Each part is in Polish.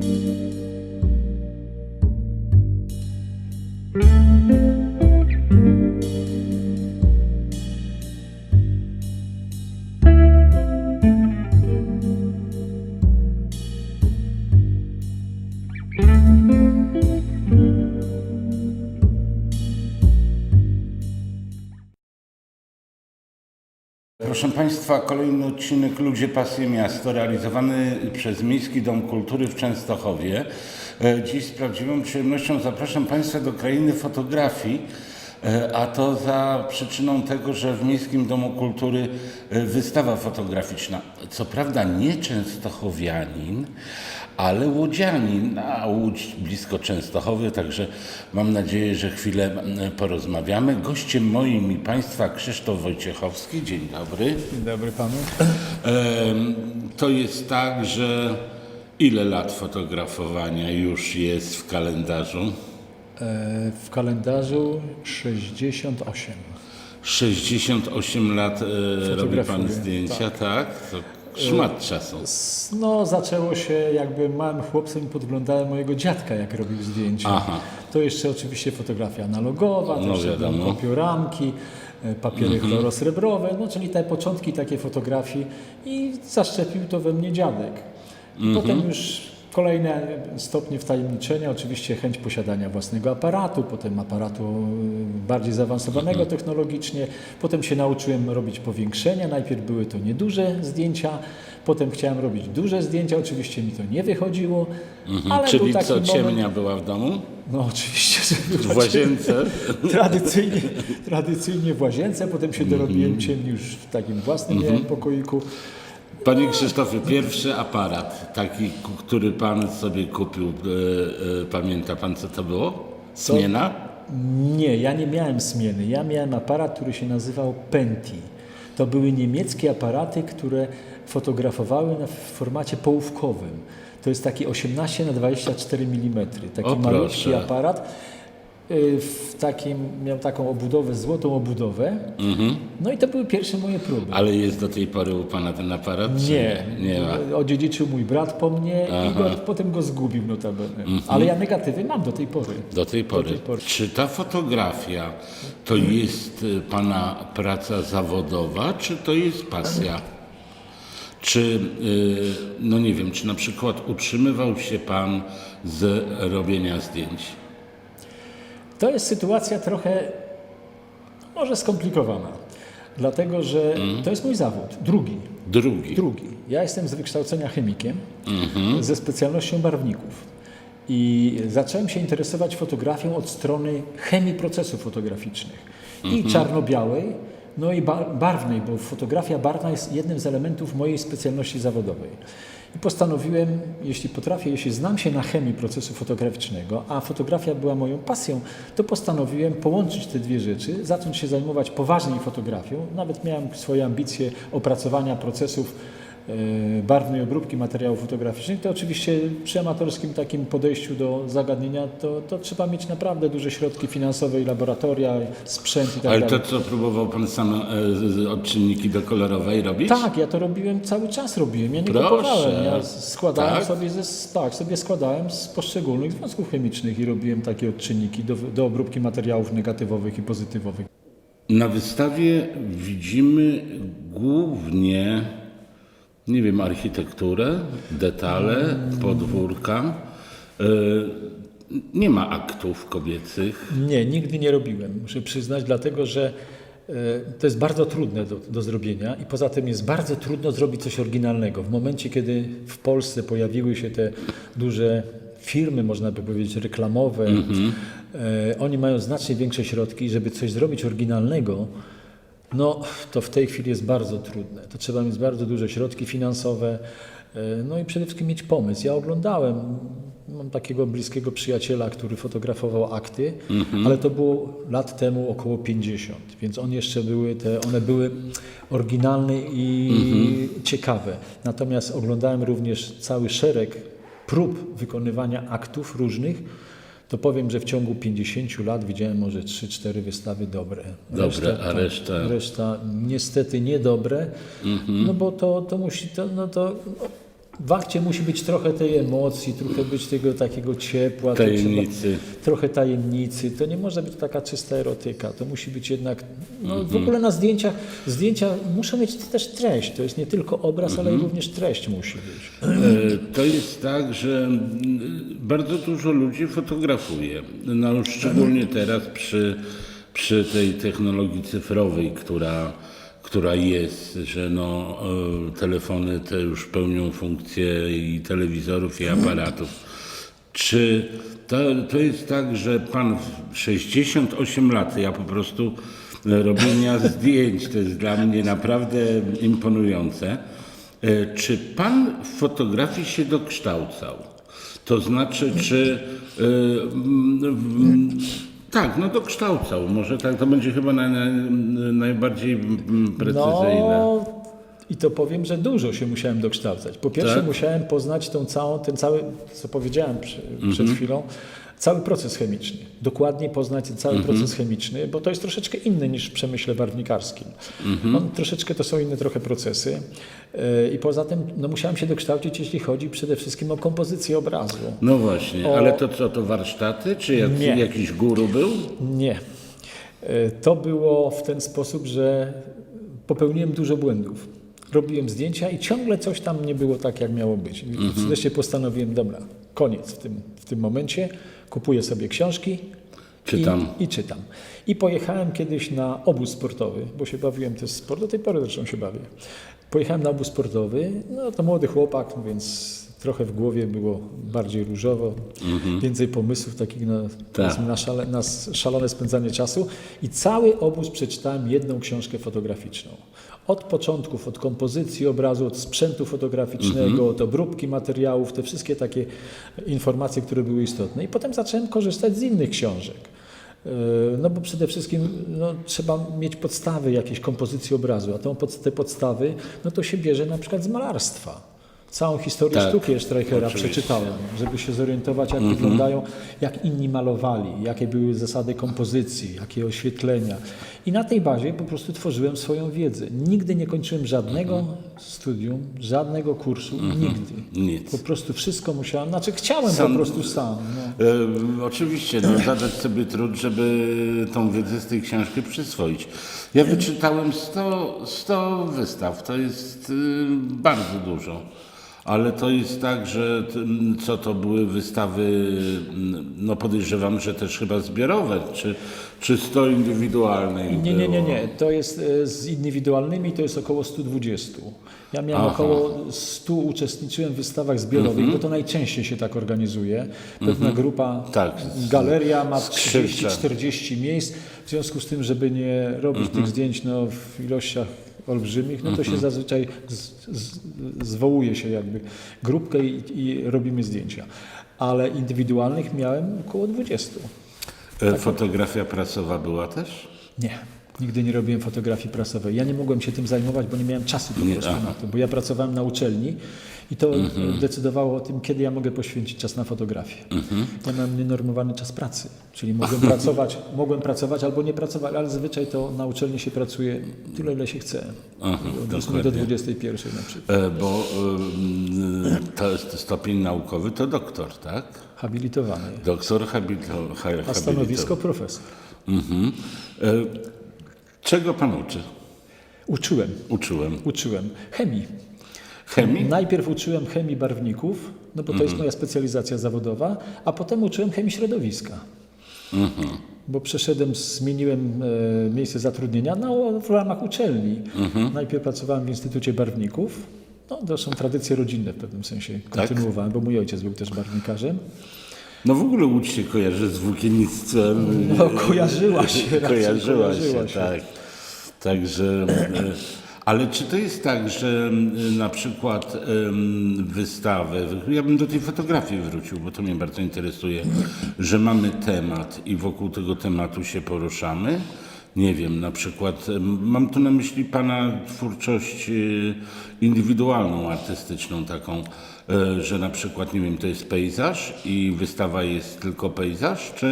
Thank you. Proszę Państwa, kolejny odcinek Ludzie Pasje Miasto, realizowany przez Miejski Dom Kultury w Częstochowie. E, Dziś z prawdziwą przyjemnością zapraszam Państwa do krainy fotografii, e, a to za przyczyną tego, że w Miejskim Domu Kultury e, wystawa fotograficzna. Co prawda nie częstochowianin, ale łodzianin, a Łódź blisko Częstochowy, także mam nadzieję, że chwilę porozmawiamy. Gościem moim i Państwa Krzysztof Wojciechowski. Dzień dobry. Dzień dobry panu. To jest tak, że ile lat fotografowania już jest w kalendarzu? E, W kalendarzu 68. 68 lat e, robi Pan zdjęcia, tak? To szmat czasu. No, zaczęło się jakby małym chłopcem i podglądałem mojego dziadka, jak robił zdjęcia. Aha. To jeszcze oczywiście fotografia analogowa, No też wiadomo. Mhm. kopioramki, e, papiery chlorosrebrowe, no czyli te początki takiej fotografii i zaszczepił to we mnie dziadek. Mhm. Potem już kolejne stopnie wtajemniczenia, oczywiście chęć posiadania własnego aparatu, potem aparatu e, bardziej zaawansowanego Mhm. technologicznie, potem się nauczyłem robić powiększenia, najpierw były to nieduże zdjęcia, potem chciałem robić duże zdjęcia, oczywiście mi to nie wychodziło, ale Mhm. Czyli taki co, moment, ciemnia była w domu? no oczywiście, że W łazience? tradycyjnie, tradycyjnie w łazience, potem się dorobiłem Mhm. ciemni już w takim własnym miałem pokoiku. Panie Krzysztofie, pierwszy aparat, taki, który Pan sobie kupił, e, e, pamięta Pan co to było? Smiena? Nie, ja nie miałem smieny. Ja miałem aparat, który się nazywał Penti. To były niemieckie aparaty, które fotografowały na, w formacie połówkowym. To jest taki 18 na 24 mm. Taki O, malutki aparat. Y, W takim, miał taką obudowę, złotą obudowę. No i to były pierwsze moje próby. Mhm. Ale jest do tej pory u Pana ten aparat? Nie, Nie ma. odziedziczył mój brat po mnie i go, potem go zgubił notabene. Ale ja negatywy mam do tej pory. Do tej pory. tej pory. Czy ta fotografia to jest y, Pana praca zawodowa, czy to jest pasja? Czy, y, no nie wiem, czy na przykład utrzymywał się Pan z robienia zdjęć? To jest sytuacja trochę może skomplikowana, dlatego że to jest mój zawód, drugi. Drugi. Drugi. Ja jestem z wykształcenia chemikiem ze specjalnością barwników. I zacząłem się interesować fotografią od strony chemii procesów fotograficznych. I czarno-białej, no i ba- barwnej, bo fotografia barwna jest jednym z elementów mojej specjalności zawodowej. I postanowiłem, jeśli potrafię, jeśli znam się na chemii procesu fotograficznego, a fotografia była moją pasją, to postanowiłem połączyć te dwie rzeczy, zacząć się zajmować poważniej fotografią. Nawet miałem swoje ambicje opracowania procesów barwnej obróbki materiałów fotograficznych, to oczywiście przy amatorskim takim podejściu do zagadnienia to, to trzeba mieć naprawdę duże środki finansowe i laboratoria, sprzęt i tak Ale dalej. to co, próbował Pan sam e, odczynniki do kolorowej robić? Tak, ja to robiłem cały czas robiłem. Ja nie Proszę. kupowałem. Ja składałem Tak? sobie ze, tak, sobie składałem z poszczególnych związków chemicznych i robiłem takie odczynniki do, do obróbki materiałów negatywowych i pozytywowych. Na wystawie widzimy głównie, nie wiem, architekturę, detale, podwórka. E, Nie ma aktów kobiecych. Nie, nigdy nie robiłem, muszę przyznać, dlatego że e, to jest bardzo trudne do, do zrobienia i poza tym jest bardzo trudno zrobić coś oryginalnego. W momencie, kiedy w Polsce pojawiły się te duże firmy, można by powiedzieć, reklamowe, e, oni mają znacznie większe środki, żeby coś zrobić oryginalnego, no to w tej chwili jest bardzo trudne. To trzeba mieć bardzo duże środki finansowe, e, no i przede wszystkim mieć pomysł. Ja oglądałem, mam takiego bliskiego przyjaciela, który fotografował akty, ale to było lat temu około 50, więc on jeszcze były te, one były oryginalne i ciekawe. Natomiast oglądałem również cały szereg prób wykonywania aktów różnych, to powiem, że w ciągu 50 lat widziałem może 3-4 wystawy dobre. Dobre, a reszta? Reszta niestety niedobre, no bo to, to musi, to, no to w akcie musi być trochę tej emocji, trochę być tego takiego ciepła. Tajemnicy. Trzeba, trochę tajemnicy. To nie może być taka czysta erotyka. To musi być jednak, no w Mhm. ogóle na zdjęciach, zdjęcia muszą mieć też treść. To jest nie tylko obraz, ale Mhm. i również treść musi być. E, To jest tak, że mm, bardzo dużo ludzi fotografuje. No, szczególnie teraz przy, przy tej technologii cyfrowej, która, która jest, że no, e, telefony te już pełnią funkcje i telewizorów, i aparatów. Czy to, to jest tak, że pan w 68 lat, ja po prostu e, robienia zdjęć, to jest dla mnie naprawdę imponujące. E, Czy pan w fotografii się dokształcał? To znaczy, czy. Tak, no dokształcał. Może tak, to będzie chyba naj, naj, najbardziej mm, precyzyjne. No i to powiem, że dużo się musiałem dokształcać. Po pierwsze Tak? musiałem poznać tą całą, ten cały, co powiedziałem przy, Mhm. przed chwilą, cały proces chemiczny. Dokładnie poznać ten cały Mhm. proces chemiczny, bo to jest troszeczkę inny niż w przemyśle barwnikarskim. Mhm. On, troszeczkę to są inne trochę procesy. Yy, I poza tym no, musiałem się dokształcić, jeśli chodzi przede wszystkim o kompozycję obrazu. No właśnie, O- ale to co, to warsztaty? Czy jak, Nie. jakiś guru był? Nie. E, To było w ten sposób, że popełniłem dużo błędów. Robiłem zdjęcia i ciągle coś tam nie było tak, jak miało być. I wreszcie postanowiłem, dobra, koniec w tym, w tym momencie. Kupuję sobie książki Czytam. I, i czytam. I pojechałem kiedyś na obóz sportowy, bo się bawiłem też sport, do tej pory zresztą się bawię. Pojechałem na obóz sportowy, no to młody chłopak, no więc trochę w głowie było bardziej różowo, więcej pomysłów takich na, powiedzmy, na, szale, na szalone spędzanie czasu. I cały obóz przeczytałem jedną książkę fotograficzną. Od początków, od kompozycji obrazu, od sprzętu fotograficznego, od obróbki materiałów, te wszystkie takie informacje, które były istotne. I potem zacząłem korzystać z innych książek. Yy, No bo przede wszystkim no, trzeba mieć podstawy jakiejś kompozycji obrazu, a tą te podstawy no to się bierze na przykład z malarstwa. Całą historię Tak, sztuki Streichera oczywiście. przeczytałem, żeby się zorientować, jak wyglądają, jak inni malowali, jakie były zasady kompozycji, jakie oświetlenia. I na tej bazie po prostu tworzyłem swoją wiedzę. Nigdy nie kończyłem żadnego studium, żadnego kursu, nigdy. Nic. Po prostu wszystko musiałem, znaczy chciałem Sam- po prostu sam. No. E, oczywiście, no, zadać sobie trud, żeby tą wiedzę z tej książki przyswoić. Ja wyczytałem 100, 100 wystaw, to jest y, bardzo dużo. Ale to jest tak, że co to były wystawy, m, no podejrzewam, że też chyba zbiorowe, czy, czy 100 indywidualnych Nie, nie, nie, nie. To jest e, z indywidualnymi, to jest około 120. Ja miałem Aha. Mhm. około 100, uczestniczyłem w wystawach zbiorowych, bo to najczęściej się tak organizuje. Pewna grupa, Tak. galeria ma Skrzydce. 30-40 miejsc. W związku z tym, żeby nie robić Mhm. tych zdjęć no, w ilościach olbrzymich, no to się zazwyczaj z, z, zwołuje się jakby grupkę i, i robimy zdjęcia. Ale indywidualnych miałem około 20. E, Fotografia prasowa była też? Nie. Nigdy nie robiłem fotografii prasowej. Ja nie mogłem się tym zajmować, bo nie miałem czasu po prostu na to, bo ja pracowałem na uczelni i to decydowało o tym, kiedy ja mogę poświęcić czas na fotografię. Ja miałem nienormowany czas pracy, czyli mogłem pracować, mogłem pracować albo nie pracować, ale zazwyczaj to na uczelni się pracuje tyle, ile się chce. Aha, Od 8 do dokładnie. 21 na przykład. E, Bo ym, to jest stopień naukowy to doktor, tak? Habilitowany. Doktor habito, ha, A stanowisko profesor. Mhm. E, Czego pan uczy? Uczyłem, Uczyłem. uczyłem chemii. Chemii? Najpierw uczyłem chemii barwników, no bo to jest moja specjalizacja zawodowa, a potem uczyłem chemii środowiska. Bo przeszedłem, zmieniłem e, miejsce zatrudnienia no, w ramach uczelni. Najpierw pracowałem w Instytucie Barwników. No, to są tradycje rodzinne w pewnym sensie. Kontynuowałem, bo mój ojciec był też barwnikarzem. No w ogóle łódź się kojarzy z włókiennictwem. No, kojarzyła się raczej, Kojarzyła, kojarzyła się, się. tak. Także... e, Ale czy to jest tak, że na przykład wystawy, ja bym do tej fotografii wrócił, bo to mnie bardzo interesuje, że mamy temat i wokół tego tematu się poruszamy, nie wiem, na przykład, mam tu na myśli Pana twórczość y, indywidualną, artystyczną taką, e, że na przykład, nie wiem, to jest pejzaż i wystawa jest tylko pejzaż, czy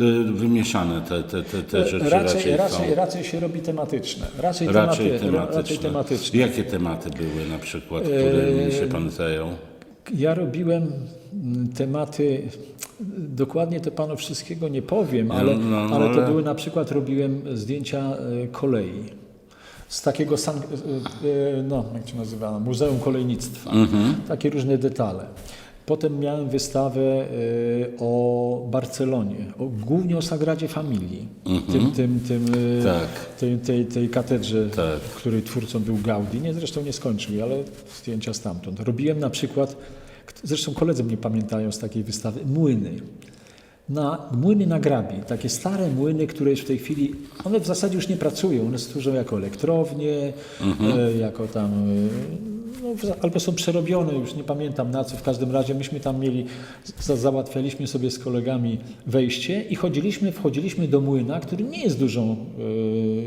y, wymieszane te, te, te, te rzeczy raczej, raczej, raczej, raczej się robi tematyczne. Raczej, Raczej tematy, tematyczne. raczej tematyczne. Jakie tematy były na przykład, którymi się Pan zajął? Ja robiłem mm, tematy, dokładnie to panu wszystkiego nie powiem, ale, no, no, ale to były na przykład robiłem zdjęcia e, kolei. Z takiego, e, e, no jak się nazywa, Muzeum Kolejnictwa. Takie różne detale. Potem miałem wystawę e, o Barcelonie, o, głównie o Sagradzie Familii, tym, tym, tym, e, Tak. tej, tej, tej katedrze, Tak. której twórcą był Gaudi. Nie, zresztą nie skończył, ale zdjęcia stamtąd. Robiłem na przykład, zresztą koledzy mnie pamiętają z takiej wystawy, młyny. Na, młyny na grabi, takie stare młyny, które już w tej chwili, one w zasadzie już nie pracują, one służą jako elektrownie, e, jako tam, za- albo są przerobione, już nie pamiętam na co, w każdym razie myśmy tam mieli, za, załatwialiśmy sobie z kolegami wejście i chodziliśmy, wchodziliśmy do młyna, który nie jest dużą e,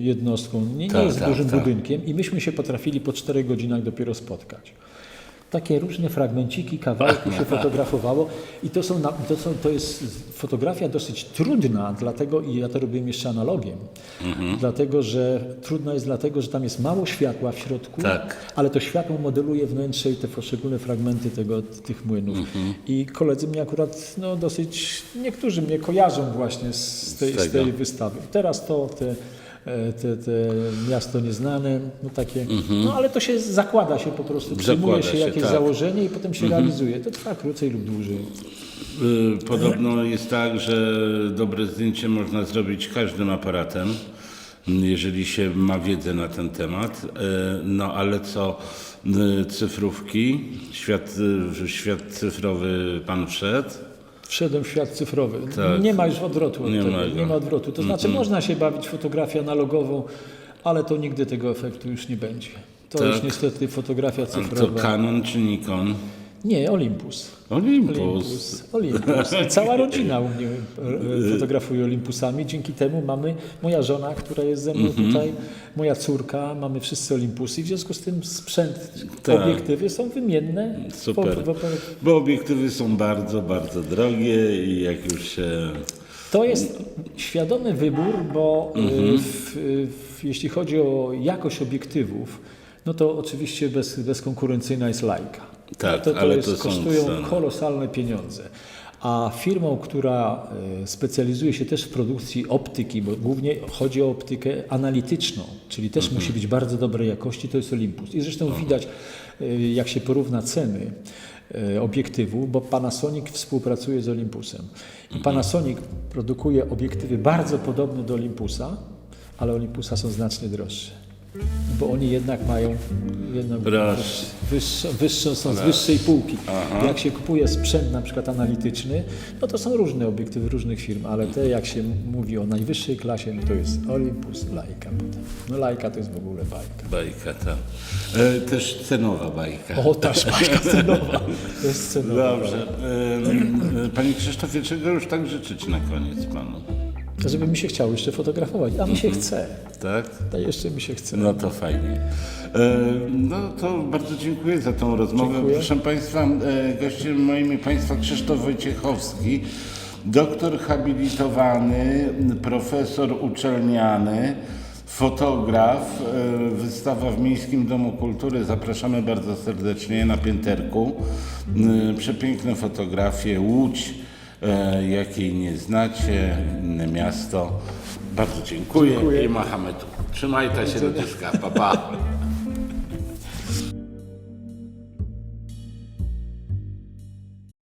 jednostką, nie, nie Tak, jest tak, dużym tak. budynkiem i myśmy się potrafili po czterech godzinach dopiero spotkać. Takie różne fragmenciki, kawałki się fotografowało i to, są, to, są, to jest fotografia dosyć trudna, dlatego i ja to robiłem jeszcze analogiem, Mhm. dlatego że trudna jest dlatego, że tam jest mało światła w środku, Tak. ale to światło modeluje wnętrze i te poszczególne fragmenty tego, tych młynów. Mhm. I koledzy mnie akurat no, dosyć, niektórzy mnie kojarzą właśnie z tej, z tego. tej wystawy. Teraz to te, te, te miasto nieznane, no takie, no ale to się zakłada się po prostu, przyjmuje się się, jakieś tak. Założenie i potem się realizuje. To trwa krócej lub dłużej. Y, Podobno jest tak, że dobre zdjęcie można zrobić każdym aparatem, jeżeli się ma wiedzę na ten temat. Y, No ale co y, cyfrówki, świat, y, świat cyfrowy pan wszedł? Wszedłem w świat cyfrowy. Tak. Nie ma już odwrotu. Od Nie ma nie ma odwrotu. To znaczy można się bawić fotografią analogową, ale to nigdy tego efektu już nie będzie. To Tak. już niestety fotografia A To cyfrowa. Canon czy Nikon? Nie, Olympus. Olympus. Olympus. Olympus. Cała rodzina u mnie e, fotografuje Olympusami. Dzięki temu mamy, moja żona, która jest ze mną Mhm. tutaj, moja córka, mamy wszyscy Olympusy. W związku z tym sprzęt, Tak. obiektywy są wymienne. Super. Po- po- po- Bo obiektywy są bardzo, bardzo drogie i jak już się... To jest świadomy wybór, bo Mhm. w, w, jeśli chodzi o jakość obiektywów, no to oczywiście bez, bezkonkurencyjna jest Leica. Tak, to, to ale jest, to kosztują kolosalne pieniądze. A firmą, która y, specjalizuje się też w produkcji optyki, bo głównie chodzi o optykę analityczną, czyli też Mhm. musi być bardzo dobrej jakości, to jest Olympus. I zresztą widać, y, jak się porówna ceny y, obiektywu, bo Panasonic współpracuje z Olympusem. I Panasonic produkuje obiektywy bardzo podobne do Olympusa, ale Olympusa są znacznie droższe. Bo oni jednak mają Proszę. wyższą, wyższą, są z wyższej półki. Jak się kupuje sprzęt na przykład analityczny, no to są różne obiektywy różnych firm, ale te jak się mówi o najwyższej klasie, no to jest Olympus, Leica. No Leica to jest w ogóle bajka. Bajka, ta. E, też cenowa bajka. O, ta szpaszka cenowa. To jest cenowa. Dobrze. E, e, Panie Krzysztofie, czego już tak życzyć na koniec panu? Żeby mi się chciało jeszcze fotografować, a mi się chce. Tak? To jeszcze mi się chce. No to fajnie. E, No to bardzo dziękuję za tą rozmowę. Dziękuję. Proszę Państwa, e, gościem moim i Państwa Krzysztof Wojciechowski, doktor habilitowany, profesor uczelniany, fotograf. E, Wystawa w Miejskim Domu Kultury. Zapraszamy bardzo serdecznie na pięterku. Przepiękne fotografie, Łódź, jakiej nie znacie, inne miasto. Bardzo dziękuję, Dziękuję. i machamy tu. Trzymaj ta się do dyska, pa, pa.